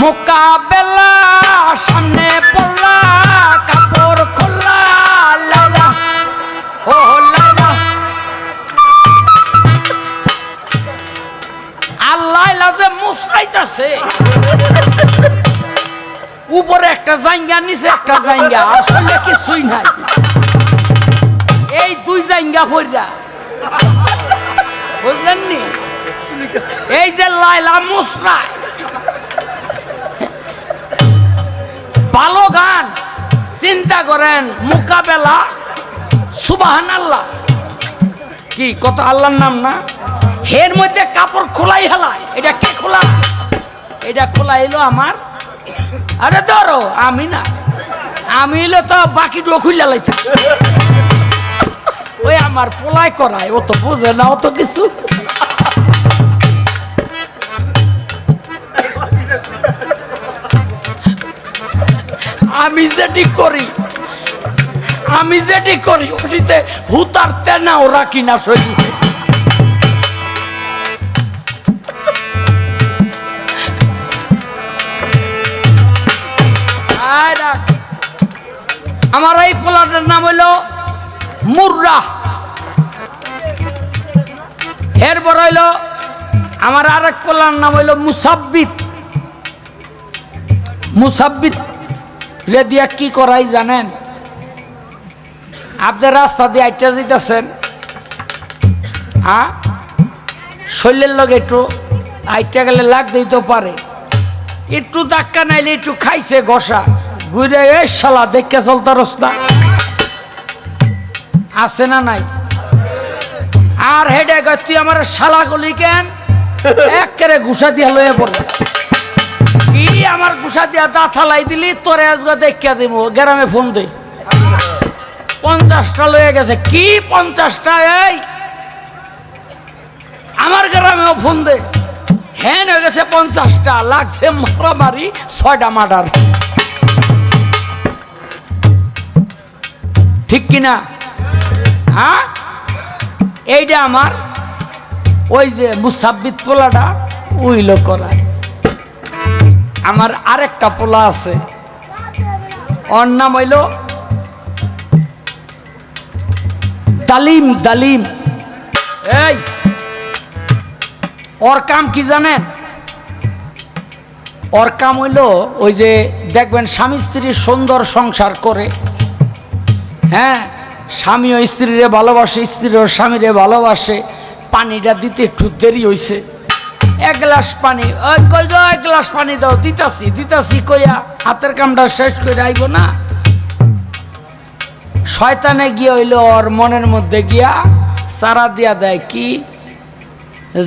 মোকাবেলা, সামনে পড়লা, কাপড় খোলা লাইলা ও লাইলা আল্লাহ যে মুসরাইতাছে। উপরে একটা জাইঙ্গা নিচে একটা জাইঙ্গা আসলে কিছুই নাই। এই দুই জাইঙ্গা ফইরা বুঝলেন নি এই যে লাইলা মুসরায় ভালো গান, চিন্তা করেন, মোকাবেলা সুবাহান আল্লাহ কি কত আল্লাহর নাম না? হের মধ্যে কাপড় খোলাই হেলায়, এটা কে খোলা? এটা খোলা এলো আমার। আরে ধরো, আমি না। আমি এলে তো বাকি ডো খুলে লাইতাম। ওই আমার পোলাই করায়, ও তো বোঝে না অত কিছু। আমি যেটি করি, আমি যেটি করি, ওটিতে হুতার তেনা ওরা কিনা সই। আমার এই পোলাটার নাম হইল মুর্রা। এরপর হইল আমার আরেক পোলার নাম হইল মুসাব্বিত। মুসাব্বিত রে দিয়া কি করাই জানেন? আপনি রাস্তা দিয়ে আইটা যেতেছেন হ্যাঁ শৈলের লগে একটু আইটা গেলে লাগ দিতে পারে। একটু ধাক্কা নাইলে একটু খাইছে ঘষা। ঘুরে এ শালা, দেখে চলতে রস্তা আছে না নাই? আর হেডে তুই আমার শালা গলি কেন? একেরে ঘুষা দিয়া লয়ে পড়ে। আমার ঘুষা দিয়া দা থালাই দিলি, তোরে আজকে দেখিয়া দিব গ্রামে ফোন দে। পঞ্চাশটা লয়ে গেছে। কি পঞ্চাশটা এই? আমার গ্রামেও ফোন দে। হ্যান হয়ে গেছে পঞ্চাশটা। লাগছে মারামারি, ছয়টা মার্ডার। ঠিক কিনা? হ্যাঁ? এইটা আমার। ওই যে মুসাব্বিত পোলাটা, উইল করায়। আমার আরেকটা পোলা আছে। ওর নাম হইল দালিম দালিম এই, ওর কাম কি জানেন? ওর কাম হইল ওই যে দেখবেন স্বামী স্ত্রীর সুন্দর সংসার করে। হ্যাঁ স্বামীও স্ত্রীরে ভালোবাসে স্ত্রীও স্বামীরে ভালোবাসে। পানিটা দিতে একটু দেরি হইছে। এক গ্লাস পানি। ওই কই গো এক গ্লাস পানি দাও, দিতাছি দিতাছি কইয়া হাতের কামটা শেষ করে আইব না। শয়তানে গিয়ে হইল ওর মনের মধ্যে গিয়া সারা দিয়া দেয় কি?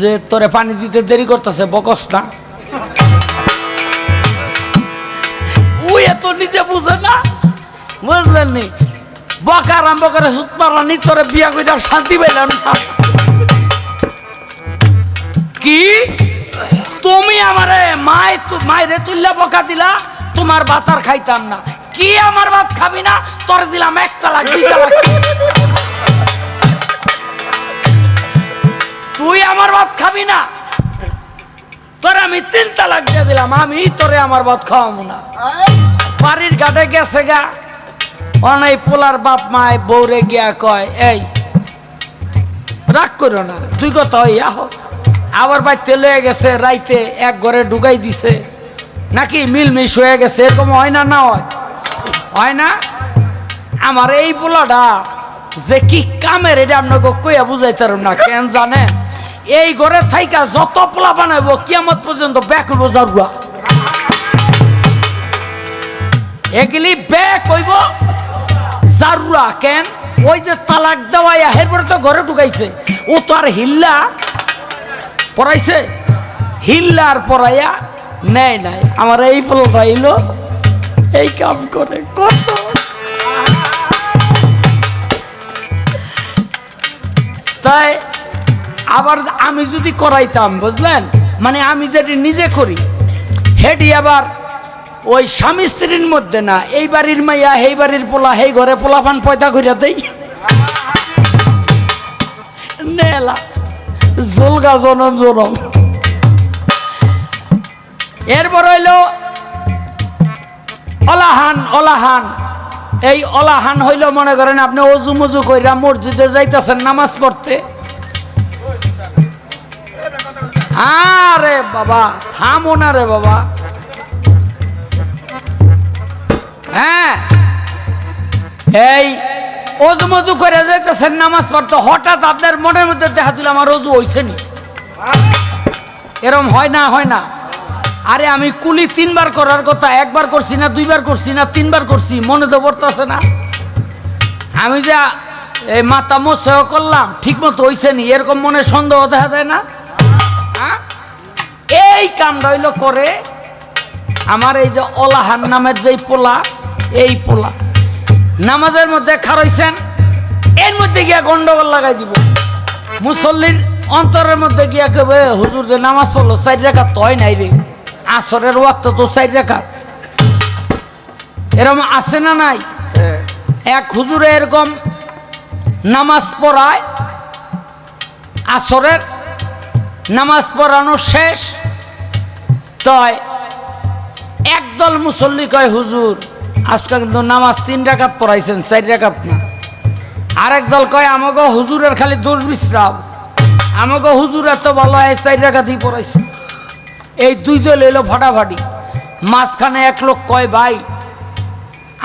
যে তোরে পানি দিতে দেরি করতেছে, বকস না। ওই এত নিজে বুঝে না। বুঝলেন নি? বকা আরম্ভ করে সুত মারানি তোরে বিয়া করে শান্তি পাইলাম না। কি? তুমি আমারে মায় মায়েরে তুললে বকা দিলা তোমার ভাত আর খাইতাম না। কি আমার ভাত খাবি না? তোর দিলাম দুইটা লাখ। তুই আমার ভাত খাবি না? তোর আমি তিন তালাক দিয়ে দিলাম আমি তোরে আমার ভাত খাওয়াবো না। বাড়ির ঘাটে গেছে গা। অনেক পোলার বাপ মায় বৌরে গিয়া কয় এই রাগ করো না তুই কত ওই আহো আবার বাইতে লয়ে গেছে, রাইতে এক ঘরে ঢুকাই দিছে। নাকি মিলমিশ হয়ে গেছে, এরকম হয় না না হয়? না? আমার এই পোলাটা যে কি কামের, এটা আপনাকে কইয়া বুঝাইতে না, কেন জানেন? এই ঘরে থাইকা যত পোলা বানাইবো, কিয়ামত পর্যন্ত ব্যাক হইব জারুয়া। এগুলি ব্যাক হইব জারুয়া, কেন? ওই যে তালাক দেওয়াই এরপরে তো ঘরে ঢুকাইছে। ও তো আর হিল্লা পড়াইছে? হিল্লার পড়াইয়া নেয় নাই। আমার এই পোলাটা এলো, এই কাম করে কত? তাই আবার আমি যদি করাইতাম, বুঝলেন? মানে আমি যেটি নিজে করি হেডি আবার ওই স্বামী স্ত্রীর মধ্যে না, এই বাড়ির মাইয়া এই বাড়ির পোলা এই ঘরে পোলাপান পয়দা করিয়া দেই। নেলা। জলগা জনম জনম। এরপর হইল অলাহান অলাহান। এই অলাহান হইল, মনে করেন আপনি অজু মজু কইরা মসজিদে যাইতেছেন নামাজ পড়তে। আরে বাবা, থামো না রে বাবা। হ্যাঁ এই অজু মজু করে যাইতেছেন, নামাজ পড়তে। হঠাৎ আপনার মনের মধ্যে দেখা দিল, আমার অজু হইছে নি। এরম হয় না হয় না। আরে আমি কুলি তিনবার করার কথা, একবার করছি না, দুইবার করছি না, তিনবার করছি, মনে তো পড়তেছে না। আমি যা এই মোসহ করলাম ঠিক মতো হইছে নি, এরকম মনে সন্দেহ দেখা যায় না? হ্যাঁ? এই কাম হইল করে, আমার এই যে অলাহান নামের যেই পোলা, এই পোলা। নামাজের মধ্যে খারইছেন এর মধ্যে গিয়া গন্ডগোল লাগাই দিব। মুসল্লির অন্তরের মধ্যে গিয়া কেবে হুজুর যে নামাজ পড়ল চার রেখা তয় নাই রে। আসরের ওয়াক্ত তো চার রেখা এরকম আছে না নাই? এক হুজুরে এরকম নামাজ পড়ায় আসরের নামাজ পড়ানো শেষ। তয় একদল মুসল্লি কয় হুজুর আজকে কিন্তু নামাজ তিন রাকাত পড়াইছেন, চার রাকাত না। আরেক দল কয় আমাকে হুজুরের খালি দোষ বিশ্রাম আমাকে হুজুর এত ভালো হয় চার রাকাতই পড়াইছে। এই দুই দল এলো ফাটাফাটি মাঝখানে এক লোক কয়, ভাই,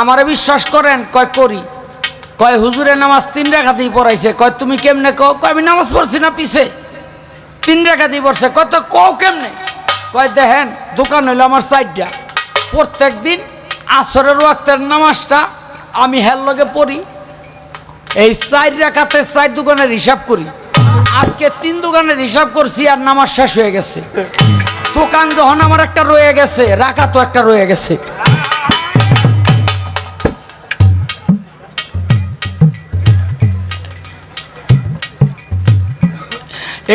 আমারে বিশ্বাস করেন? কয়, করি। কয় হুজুরের নামাজ তিন রেখাতেই পড়াইছে। কয়, তুমি কেমনে কও? কয়, আমি নামাজ পড়ছি না পিছে। তিন রেখাতেই পড়ছে। কত কও কেমনে? কয়, দেখেন, দোকান হইল আমার সাইডটা প্রত্যেক দিন আসরের ওয়াক্তের নামাজটা আমি হের লগে পড়ি। এই চার রেখাতে চার দোকানের হিসাব করি। আজকে তিন দোকানের হিসাব করছি আর নামাজ শেষ হয়ে গেছে। দোকান যখন আমার একটা রয়ে গেছে রাখা তো একটা রয়ে গেছে।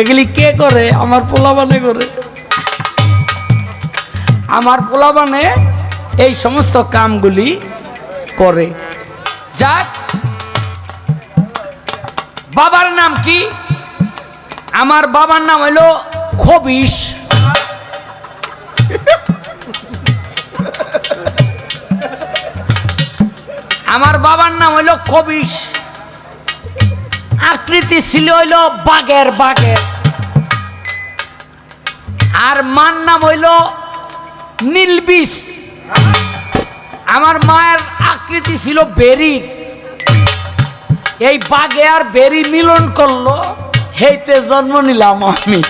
এগুলি কে করে? আমার পোলাবানে করে। আমার পোলাবানে এই সমস্ত কামগুলি করে। যাক, বাবার নাম কি? আমার বাবার নাম হলো খবিস আমার বাবার নাম হইল কবিস আকৃতি ছিল হইল বাঘের বাঘের। আর মার নাম হইল নীলবিষ। আমার মায়ের আকৃতি ছিল বেরির। এই বাঘে আর বেরি মিলন করল, হেইতে জন্ম নিলাম আমি।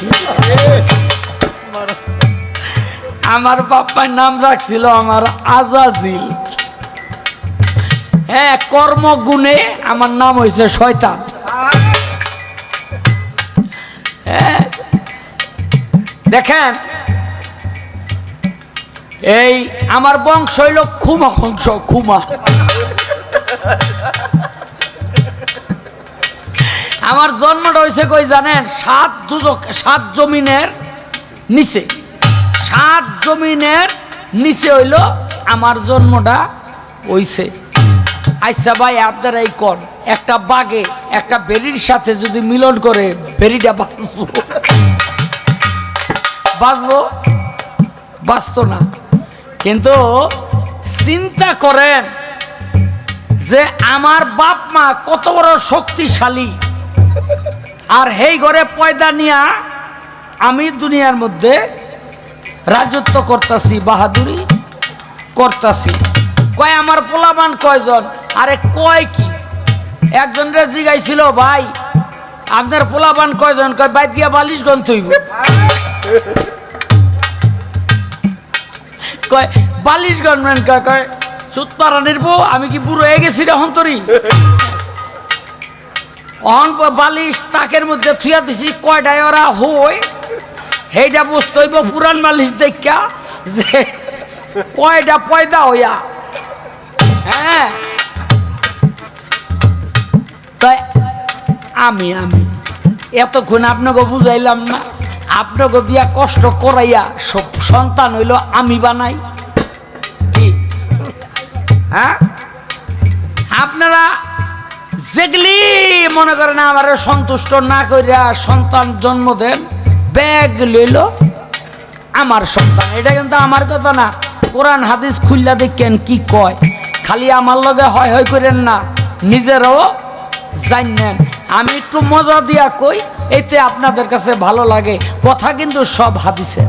আমার বাপ্পার নাম রাখছিল আমার আজাজিল। হ্যাঁ কর্মগুণে আমার নাম হয়েছে শয়তান। হ্যাঁ দেখেন এই, আমার বংশ হইল খুমা বংশ, খুমা। আমার জন্মটা হয়েছে কই জানেন? সাত দুজক সাত জমিনের নিচে। সাত জমিনের নিচে হইল আমার জন্মটা হইছে। আচ্ছা ভাই আপনারা এই কন। একটা বাঘে একটা বেরির সাথে যদি মিলন করে বেরিটা বাঁচবো। বাঁচবো? বাঁচতো না। কিন্তু চিন্তা করেন যে আমার বাপ মা কত বড় শক্তিশালী। আর হেই ঘরে পয়দা নিয়া আমি দুনিয়ার মধ্যে রাজত্ব করতাছি, বাহাদুরি করতাছি। কয় আমার পোলাবান কয়জন? আরে কয় কি? একজন রে জিগাইছিল, ভাই, আপনার পোলাবান কয়জন? কয় বাইর দিয়া বালিশ গন থইব কয়, বালিশ গনমেন কয় কয় বউ আমি কি বুড়ো হয়ে গেছি রে হন্তরি অহন বালিশ তাকের মধ্যে থুয়া দিছি কয়টায় ওরা হই পুরান দেখা যে কয়টা পয়দা হইয়া। হ্যাঁ? আমি আমি, এতক্ষণ আপনাকে বুঝাইলাম না, আপনাকে দিয়া কষ্ট করাইয়া সব সন্তান হইল আমি বানাই। হ্যাঁ? আপনারা যেগুলি মনে করেন আমার সন্তুষ্ট না করিয়া সন্তান জন্ম দেন, ব্যাগ লইল আমার সন্তান। এটা কিন্তু আমার কথা না। কোরআন, হাদিস খুললা দেখেন কি কয়। খালি আমার লগে হয় হয় করেন না, নিজেরও জানেন আমি একটু মজা দিয়া কই, এতে আপনাদের কাছে ভালো লাগে। কথা কিন্তু সব হাদিসে